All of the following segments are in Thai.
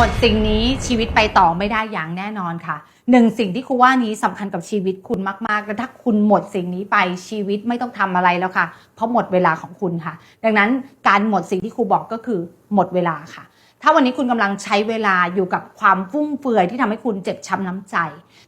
มดสิ่งนี้ชีวิตไปต่อไม่ได้อย่างแน่นอนค่ะหนึ่งสิ่งที่ครูว่านี้สำคัญกับชีวิตคุณมากๆและถ้าคุณหมดสิ่งนี้ไปชีวิตไม่ต้องทำอะไรแล้วค่ะ เพราะหมดเวลาของคุณค่ะ ดังนั้นการหมดสิ่งที่ครูบอกก็คือหมดเวลาค่ะ ถ้าวันนี้คุณกำลังใช้เวลาอยู่กับความฟุ่มเฟือยที่ทำให้คุณเจ็บช้ำน้ำใจ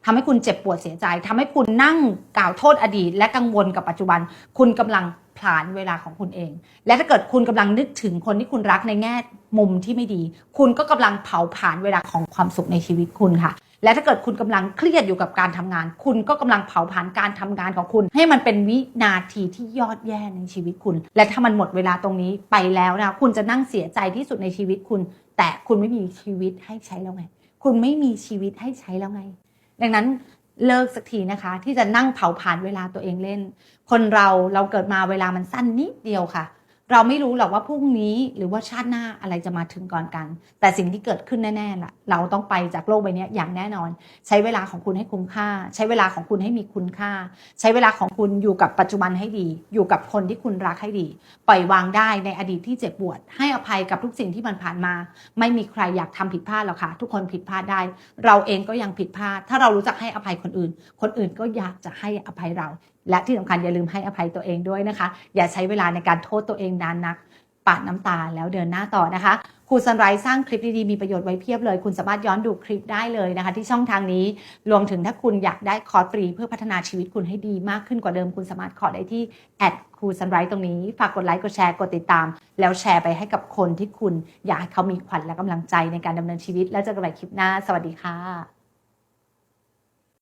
ทำให้คุณเจ็บปวดเสียใจทำให้คุณนั่งกล่าวโทษอดีต และกังวลกับปัจจุบัน คุณกำลังผลาญเวลาของคุณเอง และถ้าเกิดคุณกำลังนึกถึงคนที่คุณรักในแง่ มุมที่ไม่ดี คุณก็กำลังเผาผลาญเวลาของความสุขในชีวิตคุณค่ะ และถ้าเกิดคุณกำลังเครียดอยู่กับการทำงาน คุณก็กำลังเผาผลาญการทำงานของคุณ ให้มันเป็นวินาทีที่ยอดแย่ในชีวิตคุณ และถ้ามันหมดเวลาตรงนี้ไปแล้วนะคุณจะนั่งเสียใจที่สุดในชีวิตคุณ แต่คุณไม่มีชีวิตให้ใช้แล้วไง คุณไม่มีชีวิตให้ใช้แล้วไง ดังนั้นเลิกสักทีนะคะ ที่จะนั่งเผาผ่านเวลาตัวเองเล่น คนเราเราเกิดมาเวลามันสั้นนิดเดียวค่ะ เราไม่รู้หรอกว่าพรุ่งนี้หรือว่าชาติหน้าอะไรจะมาถึงก่อนกัน แต่สิ่งที่เกิดขึ้นแน่ๆล่ะ เราต้องไปจากโลกใบนี้อย่างแน่นอน ใช้เวลาของคุณให้คุ้มค่า ใช้เวลาของคุณให้มีคุณค่า ใช้เวลาของคุณอยู่กับปัจจุบันให้ดี อยู่กับคนที่คุณรักให้ดี ปล่อยวางได้ในอดีตที่เจ็บปวด ให้อภัยกับทุกสิ่งที่มันผ่านมา ไม่มีใครอยากทำผิดพลาดหรอกค่ะ ทุกคนผิดพลาดได้ เราเองก็ยังผิดพลาด ถ้าเรารู้จักให้อภัยคนอื่น คนอื่นก็อยากจะให้อภัยเราและที่สำคัญอย่าลืมให้อภัยตัวเองด้วยนะคะ อย่าใช้เวลาในการโทษตัวเองนานนักปาดน้ำตาแล้วเดินหน้าต่อนะคะครูซันไรสร้างคลิปดีๆมีประโยชน์ไว้เพียบเลย คุณสามารถย้อนดูคลิปได้เลยนะคะ ที่ช่องทางนี้รวมถึงถ้าคุณอยากได้คอร์สฟรีเพื่อพัฒนาชีวิตคุณให้ดีมากขึ้นกว่าเดิมคุณสามารถขอได้ที่แอดครูซันไรตรงนี้ ฝากกดไลค์กดแชร์กดติดตาม แล้วแชร์ไปให้กับคนที่คุณอยากให้เขามีขวัญและกำลังใจในการดำเนินชีวิต แล้วเจอกันใหม่คลิปหน้า สวัสดีค่ะ